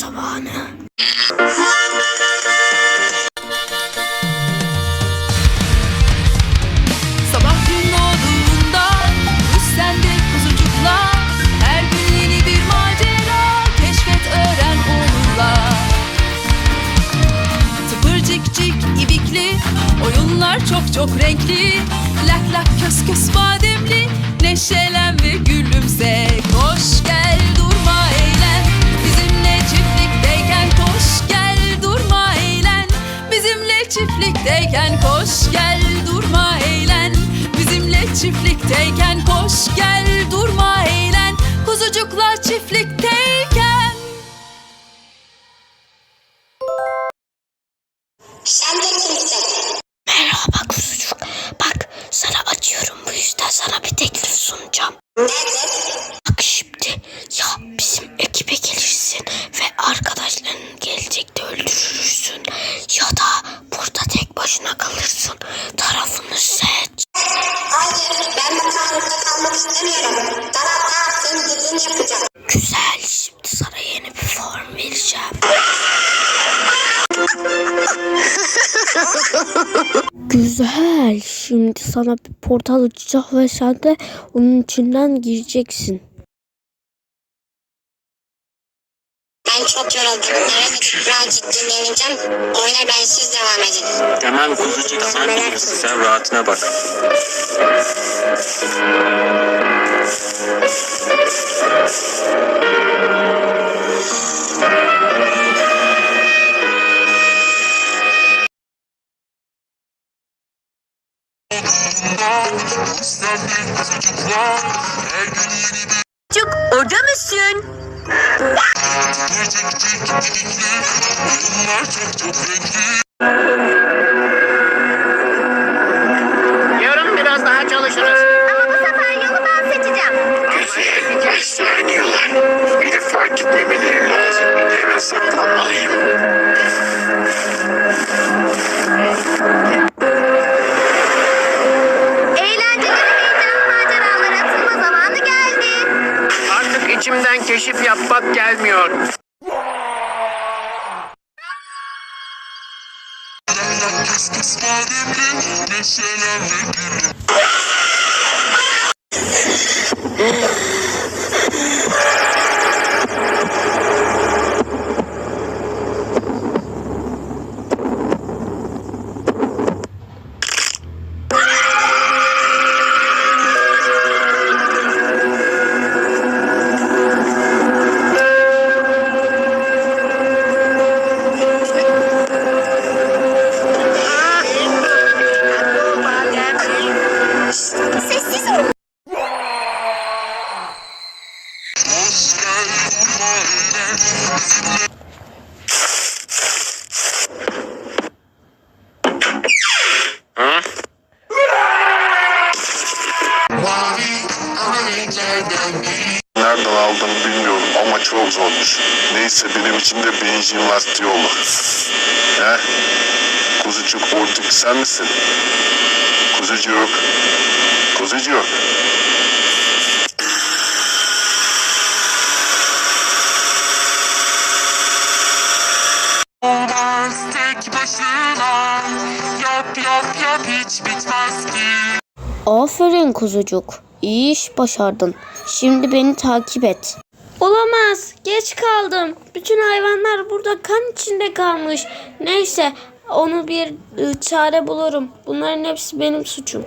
zamanı. Sabah gün doğduğunda üstende Her gün yeni bir macera keşfet öğren onunla Tıpırcıkcık ibikli oyunlar çok çok renkli. Lak lak kös kös bademli neşelen ve gülümse. Hoş geldin Sen de kimsin? Merhaba kuzucuk. Bak sana açıyorum bu yüzden sana bir teklif sunacağım. Nedir? Güzel. Şimdi sana bir portal açacak ve sen de onun içinden gireceksin. Ben çok yoruldum. Evet, birazcık dinleneceğim. Oyuna bensiz devam edin. Tamam kuzucuk sen bilirsin sen rahatına bak. Çocuk orada mısın? Yarın biraz daha çalışırız. Ama bu sefer yolu ben seçeceğim. Güzel besleniyorlar. Beni fark etmemeleri lazım. Hemen saklanmalıyım. İçimden keşif yapmak gelmiyor. Nereden aldım bilmiyorum ama çok zormuş. Neyse benim için de benzin lastiği olur. He? Kuzucuk ortak sen misin? Kuzucuk. Kuzucuk. Yap yap hiç bitmez ki Aferin kuzucuk. İyi iş başardın. Şimdi beni takip et. Olamaz. Geç kaldım. Bütün hayvanlar burada kan içinde kalmış. Neyse onu bir ı, çare bulurum. Bunların hepsi benim suçum.